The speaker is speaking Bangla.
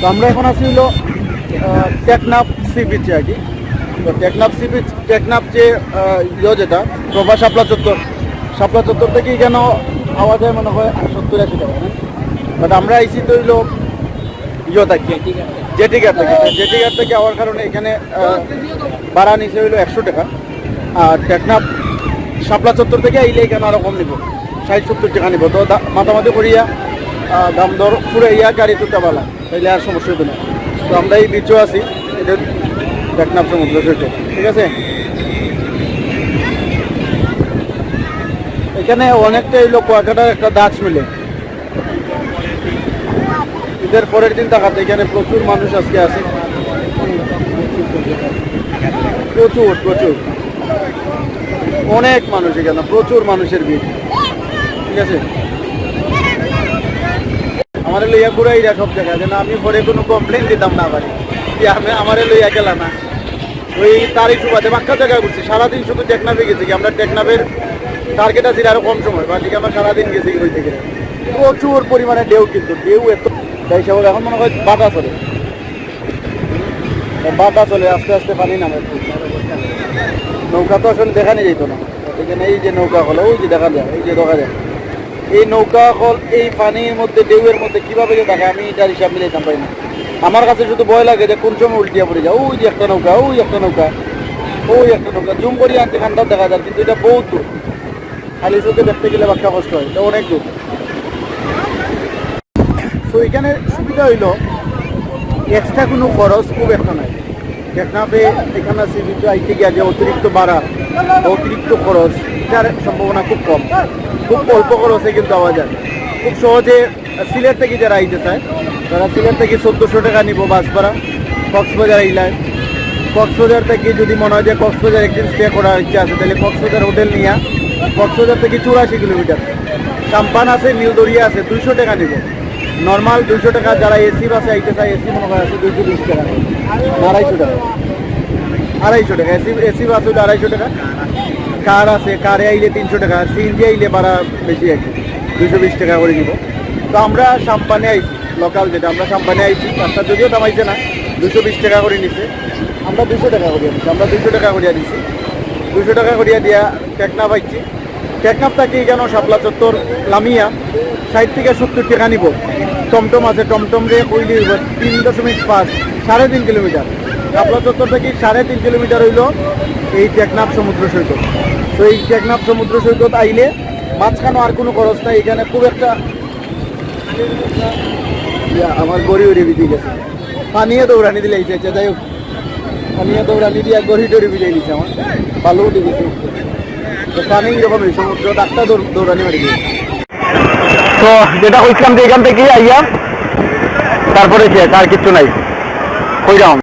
তো আমরা এখন আছি হলো আহ, টেকনাফ সি বিচে আর কি। তো টেকনাফ সি বিচ টেকনাফ যে ইয়ে যেটা প্রভা শাপলা চত্বর। শাপলা চত্বর থেকেই কেন আওয়াজ হয় মনে হয় সত্তর আশি টাকা বাট আমরা আইসি তো হইল ইয়ে থাকি জেটি ঘাট থেকে। জেটি ঘাট থেকে আওয়ার কারণে এখানে ভাড়া নিচে হইল একশো টাকা। আর টেকনাফ শাপলা চত্বর থেকে আইলে এখানে আরও কম নিব ষাট সত্তর টাকা নিব। তো মাতামাতি করিয়া দাম দর ফুরাইয়া গাড়ি তুলতে পারলাম। তাইলে আর সমস্যা হতো না। তো আমরা এই বিচও আছি। এটা টেকনাফ সমুদ্র সৈকত। ঠিক আছে? এখানে অনেকটা এই লোক কুয়াকাটার একটা দাস মিলে। ঈদের পরের দিন দেখাতে, এখানে প্রচুর মানুষ আজকে আছে। প্রচুর প্রচুর। অনেক মানুষ এখানে, প্রচুর মানুষের ভিড়। ঠিক আছে? আমার লইয়া ঘুরাইরা সব জায়গায় যেন আমি পরে কোনো কমপ্লেন দিতাম না পারি আমি আমার লইয়া গেলাম না। ওই তারিখ সুবাদে বাক্কা জায়গায় ঘুরছি, সারাদিন শুধু টেকনাফে গেছি কি, আমরা টেকনাফের টার্গেট আছে আরও কম সময়, বাকি আমরা সারাদিন গেছি ওই থেকে প্রচুর পরিমাণে ঢেউ কিন্তু, ঢেউ এত তাই সব এখন মনে হয় বাটা চলে। বাটা চলে, আস্তে আস্তে পানি নামে। নৌকা তো আসলে দেখানি যেত না। এখানে এই যে নৌকা হলো, ওই যে দেখা যায়, এই যে দেখা যায়। এই নৌকা হল এই পানির মধ্যে, ঢেউয়ের মধ্যে কীভাবে যে দেখে আমি এটার হিসাব মিলাইতাম পারি না। আমার কাছে শুধু ভয় লাগে যে কোন সময় উল্টিয়া পড়ে যায়। ওই যে একটা নৌকা, ওই একটা নৌকা, ওই একটা নৌকা। জুম করি আনতে খানটা দেখা যায়, কিন্তু এটা বহুত দূর। খালি চোখে দেখতে গেলে বাক্কা কষ্ট হয়, এটা অনেক দূর। তো এখানে সুবিধা হইল এক্সট্রা কোনো খরচ খুব একটা নাই। টেকনাফে এখানে সি বিচে আইতে গিয়ে যে অতিরিক্ত ভাড়া অতিরিক্ত খরচ, এটার সম্ভাবনা খুব কম। খুব অল্প খরচে কিন্তু পাওয়া যায়। খুব সহজে সিলেট থেকে যারা আইতে চায়, তারা সিলেট থেকে চোদ্দোশো টাকা নিব বাস ভাড়া, কক্সবাজার আইলায় কক্সবাজার থেকে যদি মনে হয় যে কক্সবাজার একদিন স্টে করার ইচ্ছা আছে, তাহলে কক্সবাজার হোটেল নিয়ে কক্সবাজার থেকে চুরাশি কিলোমিটার। সাম্পান আছে, নীলদরিয়া আছে, দুইশো টাকা নিব। নর্মাল দুইশো টাকা যারা এসি বাসে আইতে চায় এসি মনে হয় আছে দুইশো বিশ টাকা। আড়াইশো টাকা। আড়াইশো টাকা। এসি এসি বাস হইলে আড়াইশো টাকা। কার আছে কারে আইলে তিনশো টাকা। সিএনজি আইলে ভাড়া বেশি আর দুশো বিশ টাকা করে দিব তো আমরা সাম্পানে আইছি লোকাল যেটা। আমরা সাম্পানে আইছি, রাস্তা যদিও দামাইছে না দুশো বিশ টাকা করে নিছে। আমরা দুশো টাকা করিয়া দিচ্ছি আমরা দুশো টাকা করিয়া দিচ্ছি দুশো টাকা করিয়া দিয়া টেকনাফ আইছি। টেকনাফ থেকে কেন? শাপলা চত্বর লামিয়া। ষাট থেকে সত্তর টাকা নিব। টমটম আছে, টমটম রে কইলি তিন দশমিক পাঁচ, সাড়ে তিন কিলোমিটার। শাপলা চত্বর থেকে সাড়ে তিন কিলোমিটার হইল এই টেকনাফ সমুদ্র সৈকত। তো এই টেকনাফ সমুদ্র সৈকত আইলে মাঝখানে আর কোনো খরচ নাই, এখানে খুব একটা আমার গড়ি উড়ি বিধি গেছে। পানিয়ে দৌড়ানি দিলে এই চাইছে যাই হোক। পানিয়ে দৌড়ানি দিয়ে গড়ি টড়ি বিদায় দিছে আমার। ভালো উঠে গেছে। তো পানি এরকম এই সমুদ্র, ডাক্তার দৌড়ানি মারি দিয়েছে। তো যেটা কইছিলাম যে এখান থেকে আইয়া তারপরে শেষ আর কিছু নাই। কইরাম।